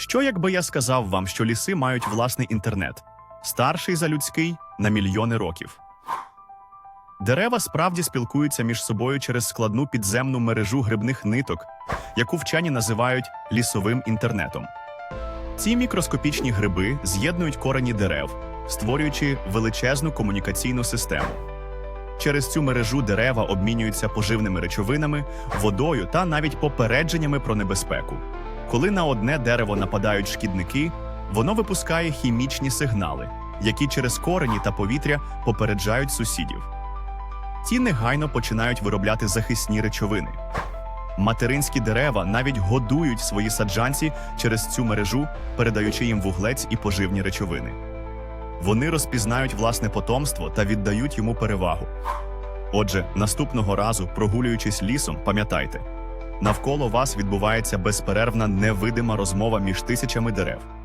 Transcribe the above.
Що якби я сказав вам, що ліси мають власний інтернет, старший за людський на мільйони років? Дерева справді спілкуються між собою через складну підземну мережу грибних ниток, яку вчені називають лісовим інтернетом. Ці мікроскопічні гриби з'єднують корені дерев, створюючи величезну комунікаційну систему. Через цю мережу дерева обмінюються поживними речовинами, водою та навіть попередженнями про небезпеку. Коли на одне дерево нападають шкідники, воно випускає хімічні сигнали, які через корені та повітря попереджають сусідів. Ті негайно починають виробляти захисні речовини. Материнські дерева навіть годують свої саджанці через цю мережу, передаючи їм вуглець і поживні речовини. Вони розпізнають власне потомство та віддають йому перевагу. Отже, наступного разу, прогулюючись лісом, пам'ятайте, навколо вас відбувається безперервна невидима розмова між тисячами дерев.